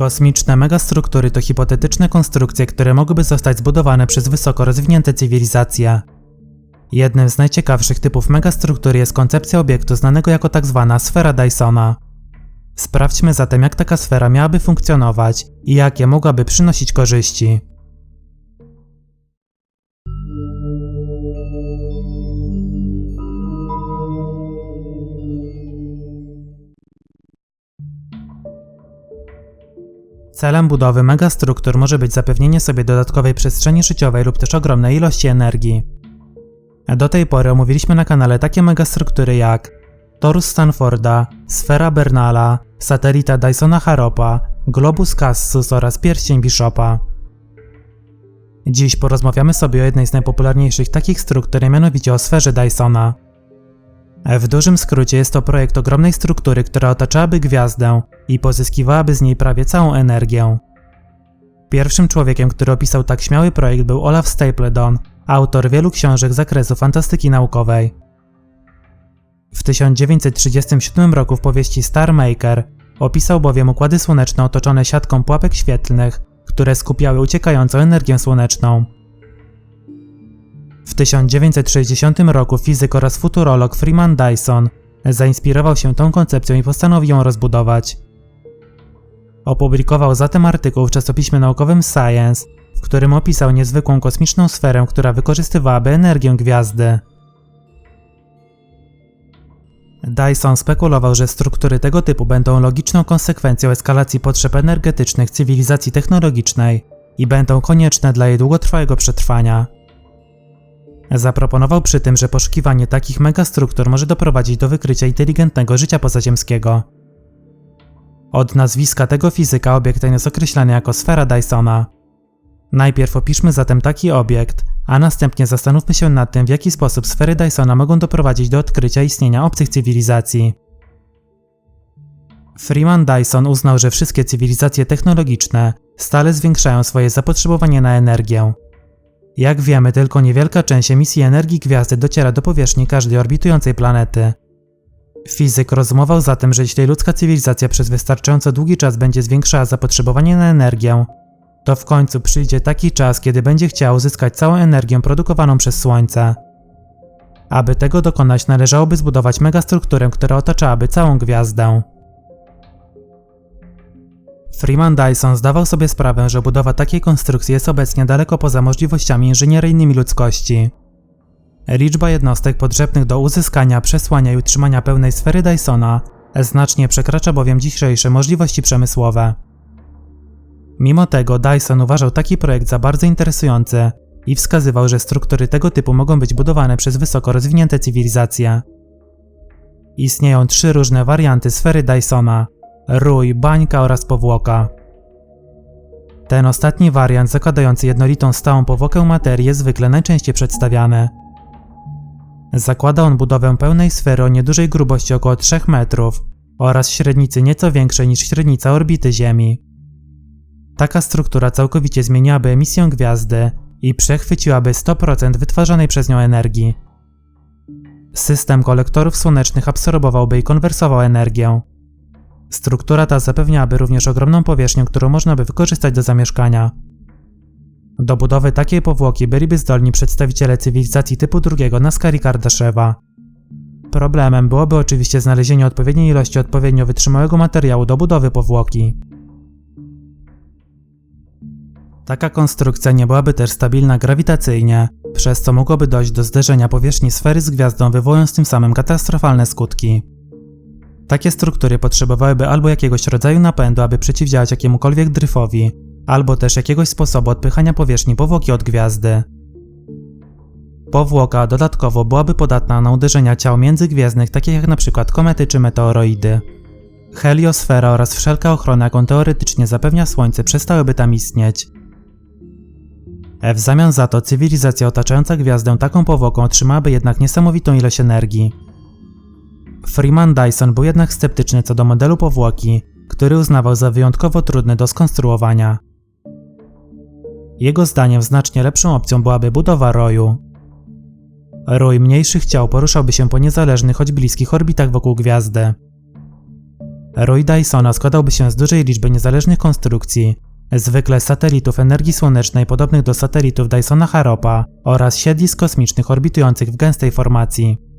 Kosmiczne megastruktury to hipotetyczne konstrukcje, które mogłyby zostać zbudowane przez wysoko rozwinięte cywilizacje. Jednym z najciekawszych typów megastruktury jest koncepcja obiektu znanego jako tzw. Tak sfera Dysona. Sprawdźmy zatem, jak taka sfera miałaby funkcjonować i jakie mogłaby przynosić korzyści. Celem budowy megastruktur może być zapewnienie sobie dodatkowej przestrzeni życiowej lub też ogromnej ilości energii. Do tej pory omówiliśmy na kanale takie megastruktury jak Torus Stanforda, Sfera Bernala, satelita Dysona Haropa, Globus Cassus oraz pierścień Bishopa. Dziś porozmawiamy sobie o jednej z najpopularniejszych takich struktur, mianowicie o sferze Dysona. W dużym skrócie jest to projekt ogromnej struktury, która otaczałaby gwiazdę i pozyskiwałaby z niej prawie całą energię. Pierwszym człowiekiem, który opisał tak śmiały projekt był Olaf Stapledon, autor wielu książek z zakresu fantastyki naukowej. W 1937 roku w powieści Star Maker opisał bowiem układy słoneczne otoczone siatką pułapek świetlnych, które skupiały uciekającą energię słoneczną. W 1960 roku fizyk oraz futurolog Freeman Dyson zainspirował się tą koncepcją i postanowił ją rozbudować. Opublikował zatem artykuł w czasopiśmie naukowym Science, w którym opisał niezwykłą kosmiczną sferę, która wykorzystywałaby energię gwiazdy. Dyson spekulował, że struktury tego typu będą logiczną konsekwencją eskalacji potrzeb energetycznych cywilizacji technologicznej i będą konieczne dla jej długotrwałego przetrwania. Zaproponował przy tym, że poszukiwanie takich megastruktur może doprowadzić do wykrycia inteligentnego życia pozaziemskiego. Od nazwiska tego fizyka obiekt ten jest określany jako sfera Dysona. Najpierw opiszmy zatem taki obiekt, a następnie zastanówmy się nad tym, w jaki sposób sfery Dysona mogą doprowadzić do odkrycia istnienia obcych cywilizacji. Freeman Dyson uznał, że wszystkie cywilizacje technologiczne stale zwiększają swoje zapotrzebowanie na energię. Jak wiemy, tylko niewielka część emisji energii gwiazdy dociera do powierzchni każdej orbitującej planety. Fizyk rozumował zatem, że jeśli ludzka cywilizacja przez wystarczająco długi czas będzie zwiększała zapotrzebowanie na energię, to w końcu przyjdzie taki czas, kiedy będzie chciała uzyskać całą energię produkowaną przez Słońce. Aby tego dokonać, należałoby zbudować megastrukturę, która otaczałaby całą gwiazdę. Freeman Dyson zdawał sobie sprawę, że budowa takiej konstrukcji jest obecnie daleko poza możliwościami inżynieryjnymi ludzkości. Liczba jednostek potrzebnych do uzyskania, przesłania i utrzymania pełnej sfery Dysona znacznie przekracza bowiem dzisiejsze możliwości przemysłowe. Mimo tego Dyson uważał taki projekt za bardzo interesujący i wskazywał, że struktury tego typu mogą być budowane przez wysoko rozwinięte cywilizacje. Istnieją trzy różne warianty sfery Dysona: rój, bańka oraz powłoka. Ten ostatni wariant, zakładający jednolitą stałą powłokę materii, jest zwykle najczęściej przedstawiany. Zakłada on budowę pełnej sfery o niedużej grubości około 3 metrów oraz średnicy nieco większej niż średnica orbity Ziemi. Taka struktura całkowicie zmieniłaby emisję gwiazdy i przechwyciłaby 100% wytwarzanej przez nią energii. System kolektorów słonecznych absorbowałby i konwersował energię. Struktura ta zapewniałaby również ogromną powierzchnię, którą można by wykorzystać do zamieszkania. Do budowy takiej powłoki byliby zdolni przedstawiciele cywilizacji typu drugiego na skali Kardaszewa. Problemem byłoby oczywiście znalezienie odpowiedniej ilości odpowiednio wytrzymałego materiału do budowy powłoki. Taka konstrukcja nie byłaby też stabilna grawitacyjnie, przez co mogłoby dojść do zderzenia powierzchni sfery z gwiazdą, wywołując tym samym katastrofalne skutki. Takie struktury potrzebowałyby albo jakiegoś rodzaju napędu, aby przeciwdziałać jakiemukolwiek dryfowi, albo też jakiegoś sposobu odpychania powierzchni powłoki od gwiazdy. Powłoka dodatkowo byłaby podatna na uderzenia ciał międzygwiezdnych, takich jak np. komety czy meteoroidy. Heliosfera oraz wszelka ochrona, jaką teoretycznie zapewnia Słońce, przestałyby tam istnieć. W zamian za to cywilizacja otaczająca gwiazdę taką powłoką otrzymałaby jednak niesamowitą ilość energii. Freeman Dyson był jednak sceptyczny co do modelu powłoki, który uznawał za wyjątkowo trudny do skonstruowania. Jego zdaniem znacznie lepszą opcją byłaby budowa roju. Rój mniejszych ciał poruszałby się po niezależnych, choć bliskich orbitach wokół gwiazdy. Rój Dysona składałby się z dużej liczby niezależnych konstrukcji, zwykle satelitów energii słonecznej podobnych do satelitów Dysona Haropa oraz siedlisk kosmicznych orbitujących w gęstej formacji.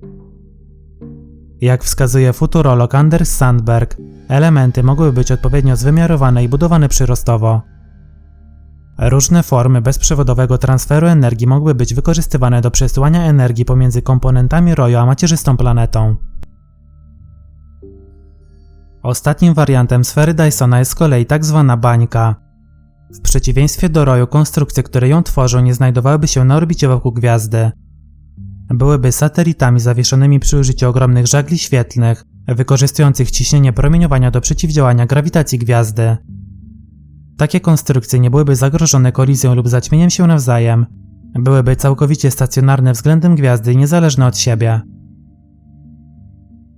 Jak wskazuje futurolog Anders Sandberg, elementy mogły być odpowiednio zwymiarowane i budowane przyrostowo. Różne formy bezprzewodowego transferu energii mogły być wykorzystywane do przesyłania energii pomiędzy komponentami roju a macierzystą planetą. Ostatnim wariantem sfery Dysona jest z kolei tak zwana bańka. W przeciwieństwie do roju, konstrukcje, które ją tworzą, nie znajdowałyby się na orbicie wokół gwiazdy. Byłyby satelitami zawieszonymi przy użyciu ogromnych żagli świetlnych, wykorzystujących ciśnienie promieniowania do przeciwdziałania grawitacji gwiazdy. Takie konstrukcje nie byłyby zagrożone kolizją lub zaćmieniem się nawzajem, byłyby całkowicie stacjonarne względem gwiazdy niezależne od siebie.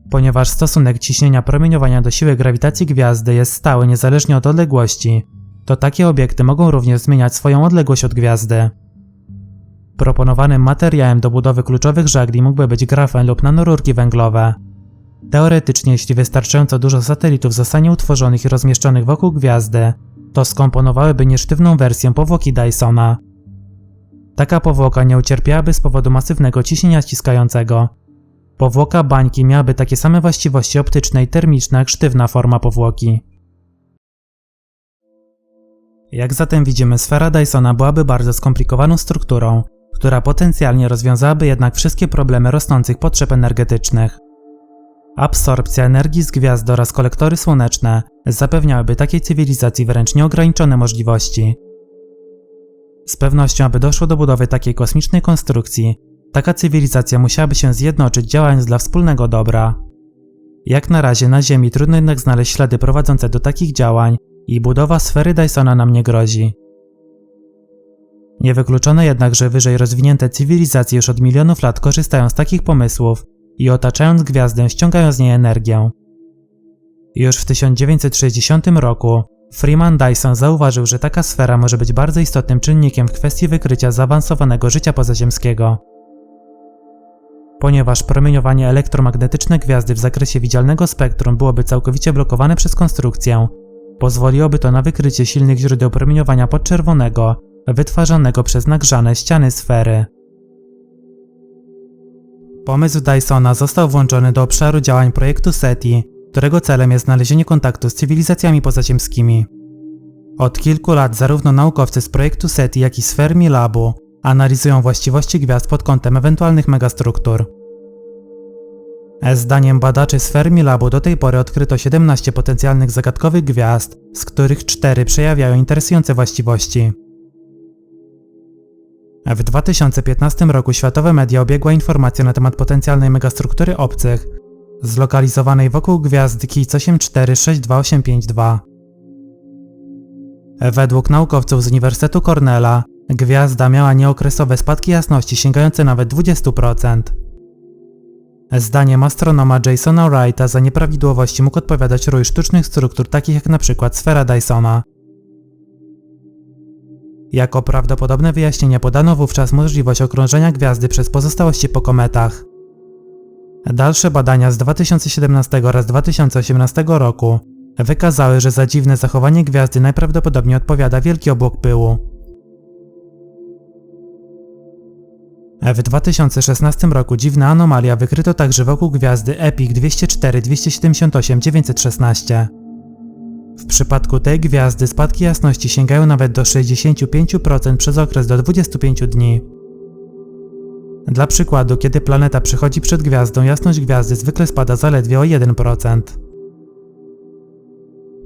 Ponieważ stosunek ciśnienia promieniowania do siły grawitacji gwiazdy jest stały niezależnie od odległości, to takie obiekty mogą również zmieniać swoją odległość od gwiazdy. Proponowanym materiałem do budowy kluczowych żagli mógłby być grafen lub nanorurki węglowe. Teoretycznie, jeśli wystarczająco dużo satelitów zostanie utworzonych i rozmieszczonych wokół gwiazdy, to skomponowałyby niesztywną wersję powłoki Dysona. Taka powłoka nie ucierpiałaby z powodu masywnego ciśnienia ściskającego. Powłoka bańki miałaby takie same właściwości optyczne i termiczne jak sztywna forma powłoki. Jak zatem widzimy, sfera Dysona byłaby bardzo skomplikowaną strukturą, która potencjalnie rozwiązałaby jednak wszystkie problemy rosnących potrzeb energetycznych. Absorpcja energii z gwiazd oraz kolektory słoneczne zapewniałyby takiej cywilizacji wręcz nieograniczone możliwości. Z pewnością, aby doszło do budowy takiej kosmicznej konstrukcji, taka cywilizacja musiałaby się zjednoczyć działając dla wspólnego dobra. Jak na razie na Ziemi trudno jednak znaleźć ślady prowadzące do takich działań i budowa sfery Dysona nam nie grozi. Niewykluczone jednak, że wyżej rozwinięte cywilizacje już od milionów lat korzystają z takich pomysłów i otaczając gwiazdę ściągają z niej energię. Już w 1960 roku Freeman Dyson zauważył, że taka sfera może być bardzo istotnym czynnikiem w kwestii wykrycia zaawansowanego życia pozaziemskiego. Ponieważ promieniowanie elektromagnetyczne gwiazdy w zakresie widzialnego spektrum byłoby całkowicie blokowane przez konstrukcję, pozwoliłoby to na wykrycie silnych źródeł promieniowania podczerwonego wytwarzanego przez nagrzane ściany sfery. Pomysł Dysona został włączony do obszaru działań projektu SETI, którego celem jest znalezienie kontaktu z cywilizacjami pozaziemskimi. Od kilku lat zarówno naukowcy z projektu SETI, jak i z Fermilabu analizują właściwości gwiazd pod kątem ewentualnych megastruktur. Zdaniem badaczy z Fermilabu do tej pory odkryto 17 potencjalnych zagadkowych gwiazd, z których 4 przejawiają interesujące właściwości. W 2015 roku światowe media obiegła informacja na temat potencjalnej megastruktury obcych, zlokalizowanej wokół gwiazdy KIC 846282. Według naukowców z Uniwersytetu Cornella, gwiazda miała nieokresowe spadki jasności sięgające nawet 20%. Zdaniem astronoma Jasona Wrighta za nieprawidłowości mógł odpowiadać rój sztucznych struktur takich jak np. sfera Dysona. Jako prawdopodobne wyjaśnienie podano wówczas możliwość okrążenia gwiazdy przez pozostałości po kometach. Dalsze badania z 2017 oraz 2018 roku wykazały, że za dziwne zachowanie gwiazdy najprawdopodobniej odpowiada wielki obłok pyłu. W 2016 roku dziwna anomalia wykryto także wokół gwiazdy EPIC 204 278 916. W przypadku tej gwiazdy spadki jasności sięgają nawet do 65% przez okres do 25 dni. Dla przykładu, kiedy planeta przechodzi przed gwiazdą, jasność gwiazdy zwykle spada zaledwie o 1%.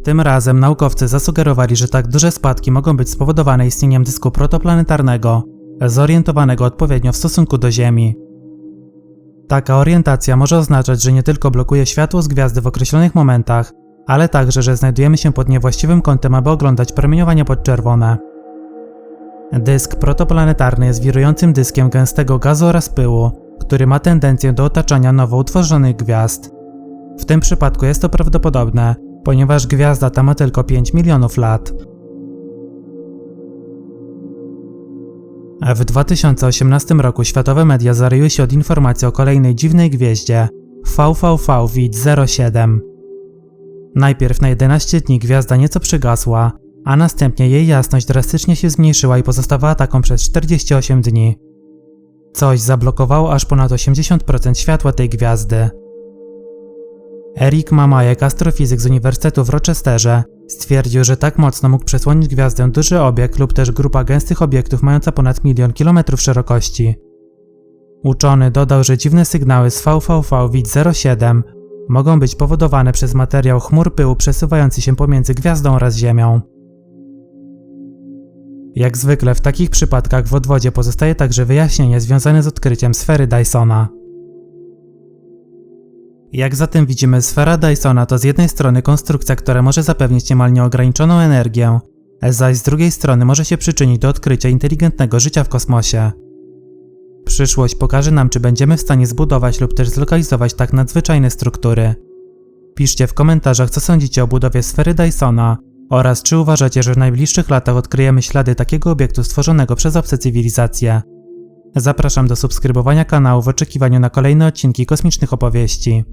Tym razem naukowcy zasugerowali, że tak duże spadki mogą być spowodowane istnieniem dysku protoplanetarnego, zorientowanego odpowiednio w stosunku do Ziemi. Taka orientacja może oznaczać, że nie tylko blokuje światło z gwiazdy w określonych momentach, ale także, że znajdujemy się pod niewłaściwym kątem, aby oglądać promieniowanie podczerwone. Dysk protoplanetarny jest wirującym dyskiem gęstego gazu oraz pyłu, który ma tendencję do otaczania nowo utworzonych gwiazd. W tym przypadku jest to prawdopodobne, ponieważ gwiazda ta ma tylko 5 milionów lat. W 2018 roku światowe media zaryły się od informacji o kolejnej dziwnej gwieździe VVV WID 07. Najpierw na 11 dni gwiazda nieco przygasła, a następnie jej jasność drastycznie się zmniejszyła i pozostawała taką przez 48 dni. Coś zablokowało aż ponad 80% światła tej gwiazdy. Eric Mamajek, astrofizyk z Uniwersytetu w Rochesterze, stwierdził, że tak mocno mógł przesłonić gwiazdę duży obiekt lub też grupa gęstych obiektów mająca ponad milion kilometrów szerokości. Uczony dodał, że dziwne sygnały z VVV WID 07 mogą być powodowane przez materiał chmur pyłu przesuwający się pomiędzy gwiazdą oraz Ziemią. Jak zwykle w takich przypadkach w odwodzie pozostaje także wyjaśnienie związane z odkryciem sfery Dysona. Jak zatem widzimy, sfera Dysona to z jednej strony konstrukcja, która może zapewnić niemal nieograniczoną energię, zaś z drugiej strony może się przyczynić do odkrycia inteligentnego życia w kosmosie. Przyszłość pokaże nam, czy będziemy w stanie zbudować lub też zlokalizować tak nadzwyczajne struktury. Piszcie w komentarzach, co sądzicie o budowie sfery Dysona oraz czy uważacie, że w najbliższych latach odkryjemy ślady takiego obiektu stworzonego przez obce cywilizacje. Zapraszam do subskrybowania kanału w oczekiwaniu na kolejne odcinki kosmicznych opowieści.